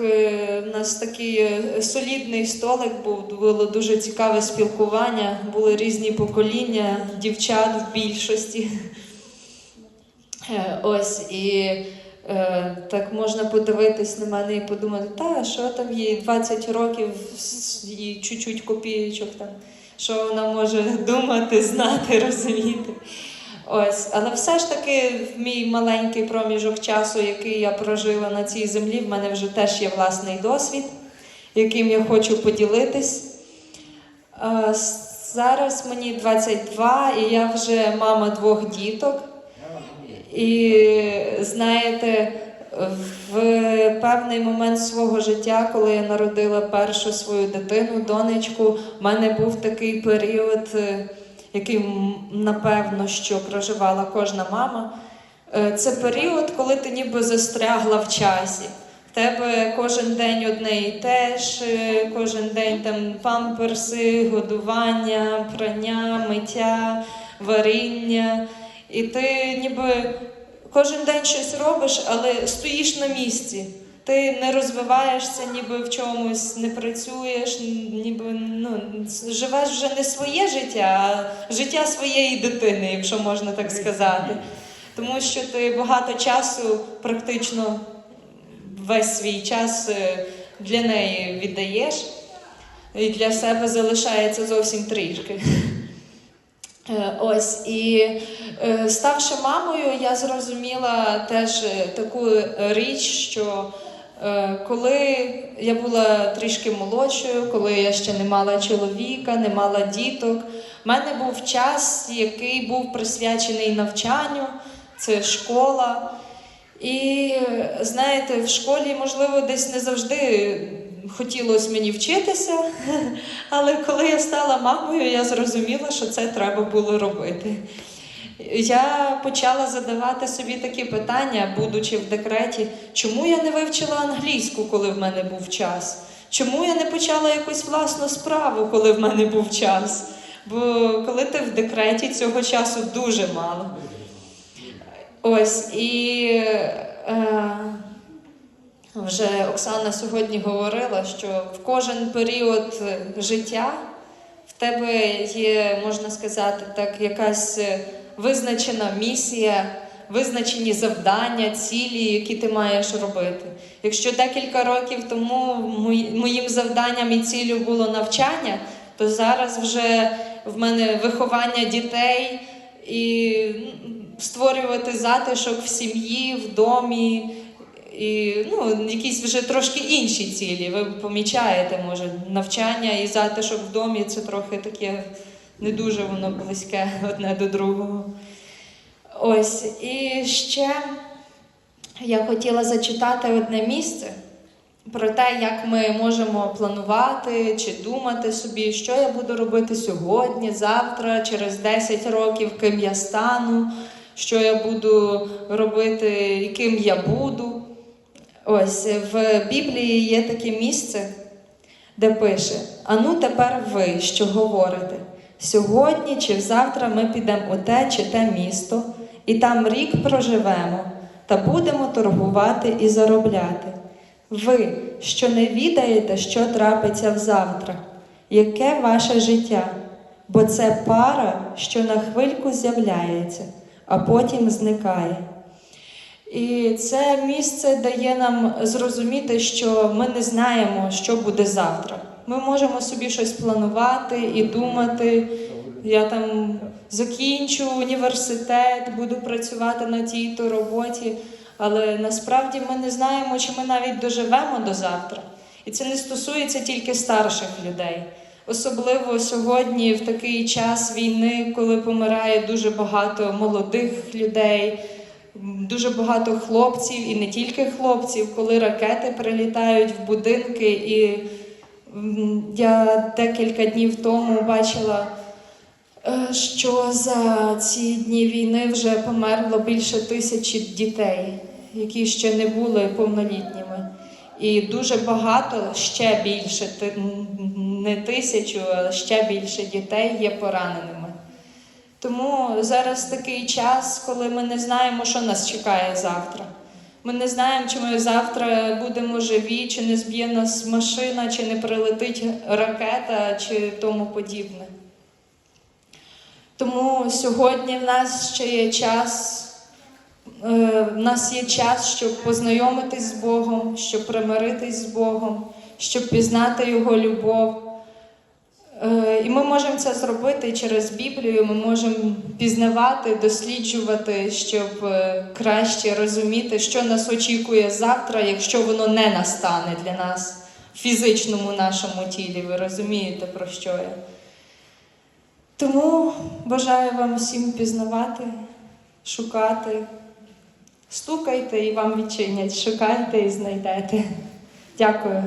Е, У нас такий е, солідний столик був, було дуже цікаве спілкування, були різні покоління, дівчат в більшості. Е, Ось і е, так можна подивитись на мене і подумати, та що там їй 20 років і чуть-чуть копійочок там, що вона може думати, знати, розуміти. Ось, але все ж таки, в мій маленький проміжок часу, який я прожила на цій землі, в мене вже теж є власний досвід, яким я хочу поділитись. Е, Зараз мені 22, і я вже мама двох діток. І знаєте, в певний момент свого життя, коли я народила першу свою дитину, донечку, в мене був такий період, який напевно що проживала кожна мама. Е, Це період, коли ти ніби застрягла в часі. В тебе кожен день одне і те ж, е, кожен день там памперси, годування, прання, миття, варіння. І ти ніби кожен день щось робиш, але стоїш на місці. Ти не розвиваєшся, ніби в чомусь не працюєш, ніби ну, живеш вже не своє життя, а життя своєї дитини, якщо можна так сказати. Тому що ти багато часу, практично весь свій час е, для неї віддаєш, і для себе залишається зовсім трішки. Е, Ось і е, ставши мамою, я зрозуміла теж таку річ, що коли я була трішки молодшою, коли я ще не мала чоловіка, не мала діток, в мене був час, який був присвячений навчанню, це школа. І е, знаєте, в школі, можливо, десь не завжди хотілося мені вчитися, але коли я стала мамою, я зрозуміла, що це треба було робити. Я почала задавати собі такі питання, будучи в декреті, чому я не вивчила англійську, коли в мене був час? Чому я не почала якусь власну справу, коли в мене був час? Бо коли ти в декреті, цього часу дуже мало. Ось і е, вже Оксана сьогодні говорила, що в кожен період життя в тебе є, можна сказати, так, якась е, визначена місія, визначені завдання, цілі, які ти маєш робити. Якщо декілька років тому моїм завданням і ціллю було навчання, то зараз вже в мене виховання дітей і створювати затишок в сім'ї, в домі. І ну, якісь вже трошки інші цілі. Ви помічаєте, може, навчання і затишок в домі це трохи таке не дуже воно близьке одне до другого. Ось, і ще я хотіла зачитати одне місце про те, як ми можемо планувати чи думати собі, що я буду робити сьогодні, завтра, через 10 років, ким я стану, що я буду робити, яким я буду. Ось в Біблії є таке місце, де пише: Ану тепер ви, що говорите, сьогодні чи завтра ми підемо у те чи те місто, і там рік проживемо, та будемо торгувати і заробляти. Ви, що не відаєте, що трапиться взавтра, яке ваше життя, бо це пара, що на хвильку з'являється, а потім зникає. І це місце дає нам зрозуміти, що ми не знаємо, що буде завтра. Ми можемо собі щось планувати і думати. Я там закінчу університет, буду працювати на тій-то роботі, але насправді ми не знаємо, чи ми навіть доживемо до завтра. І це не стосується тільки старших людей. Особливо сьогодні, в такий час війни, коли помирає дуже багато молодих людей, дуже багато хлопців, і не тільки хлопців, коли ракети прилітають в будинки. І я декілька днів тому бачила, е, що за ці дні війни вже померло більше тисячі дітей, які ще не були повнолітніми. І дуже багато, ще більше, не тисячу, а ще більше дітей є пораненими. Тому зараз такий час, коли ми не знаємо, що нас чекає завтра. Ми не знаємо, чи ми завтра будемо живі, чи не зб'є нас машина, чи не прилетить ракета, чи тому подібне. Тому сьогодні в нас ще є час. Е, В нас є час, щоб познайомитись з Богом, щоб примиритись з Богом, щоб пізнати Його любов. І ми можемо це зробити через Біблію. Ми можемо пізнавати, досліджувати, щоб е, краще розуміти, що нас очікує завтра, якщо воно не настане для нас в фізичному нашому тілі. Ви розумієте, про що я? Тому бажаю вам всім пізнавати, шукати. Стукайте і вам відчинять, шукайте і знайдете. Дякую.